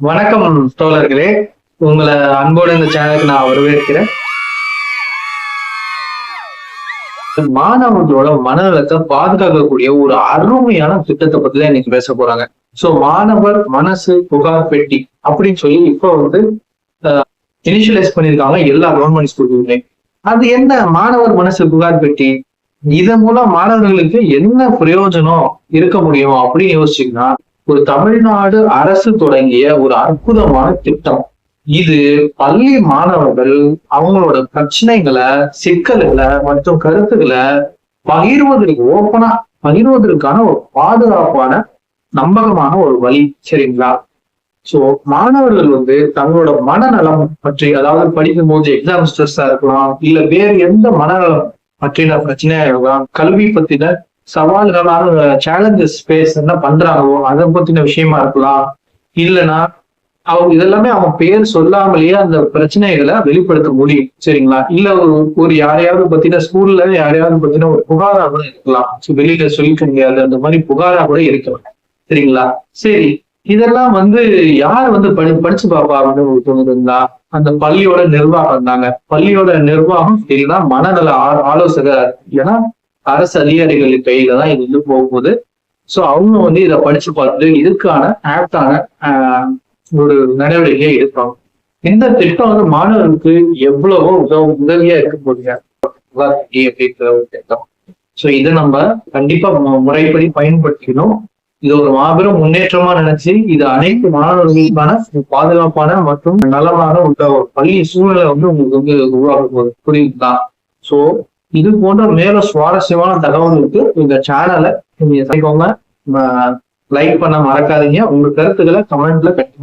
வணக்கம் தோழர்களே. உங்களை அன்போடு இந்த சேனலுக்கு நான் வரவேற்கிறேன். மாணவர்களோட மனநலத்தை பாதுகாக்கக்கூடிய ஒரு அருமையான திட்டத்தை பத்தி தான் இன்னைக்கு பேச போறாங்க. சோ மாணவர் மனசு புகார் பெட்டி அப்படின்னு சொல்லி இப்போ வந்து இனிஷியலைஸ் பண்ணியிருக்காங்க எல்லா கவர்மெண்ட் ஸ்கூல்லையுமே அது என்ன? மாணவர் மனசு புகார் பெட்டி. இதன் மூலம் மாணவர்களுக்கு என்ன பிரயோஜனம் இருக்க முடியும் அப்படின்னு யோசிச்சீங்கன்னா ஒரு தமிழ்நாடு அரசு தொடங்கிய ஒரு அற்புதமான திட்டம். இது பள்ளி மாணவர்கள் அவங்களோட பிரச்சனைகளை சிக்கல்களை மற்றும் கருத்துக்களை பகிர்வதற்கு ஓப்பனா பகிர்வதற்கான ஒரு பாதுகாப்பான நம்பகமான ஒரு வழி சரிங்களா? சோ மாணவர்கள் வந்து தங்களோட மனநலம் பற்றி அதாவது படிக்கும் போது எக்ஸாம் ஸ்ட்ரெஸ்ஸா இருக்கலாம் இல்ல வேறு எந்த மனநலம் பற்றின பிரச்சனையா இருக்கலாம் கல்வி பத்தின சவால்களான சேலஞ்சஸ் ஃபேஸ் என்ன பண்றாங்களோ அதை பத்தின விஷயமா இருக்கலாம். இல்லைன்னா அவங்க இதெல்லாமே அவன் பேர் சொல்லாமலேயே அந்த பிரச்சனைகளை வெளிப்படுத்த முடியும். சரிங்களா? இல்ல ஒரு ஒரு யாரையாவது பத்தின ஸ்கூல்ல யாரையாவது பத்தின ஒரு புகாரா கூட இருக்கலாம். வெளியில சொல்லிக்க முடியாது அந்த மாதிரி புகாரா கூட இருக்கலாம். சரிங்களா? சரி இதெல்லாம் வந்து யார் வந்து படி படிச்சு பாப்பா அப்படின்னு உங்களுக்கு தோணுதுங்களா அந்த பள்ளியோட நிர்வாகம் தாங்க. பள்ளியோட நிர்வாகம் இல்லைன்னா மனநல ஆலோசகர். ஏன்னா அரசு அதிகாரிகளின் கையில தான் இது வந்து போகும்போது சோ அவங்க வந்து இதை படிச்சு பார்த்துட்டு இதுக்கான ஆப்டான ஒரு நடவடிக்கையை எடுப்பாங்க. இந்த திட்டம் வந்து மாணவர்களுக்கு எவ்வளவோ உதவ உதவியா இருக்க அப்படிங்கிற ஒரு திட்டம். சோ இதை நம்ம கண்டிப்பா முறைப்படி பயன்படுத்திக்கணும். இது ஒரு மாபெரும் முன்னேற்றமா நினைச்சு இது அனைத்து மாணவர்களுக்கான பாதுகாப்பான மற்றும் நலமான ஒரு பள்ளி சூழ்நிலை வந்து உங்களுக்கு வந்து உருவாக்க போகுது. புரியுதுங்களா? சோ இது போன்ற மேல சுவாரஸ்யமான தகவலுக்கு இந்த சேனலை நீங்க செய்வோங்க லைக் பண்ண மறக்காதீங்க. உங்க கருத்துக்களை கமெண்ட்ல கண்டிப்பா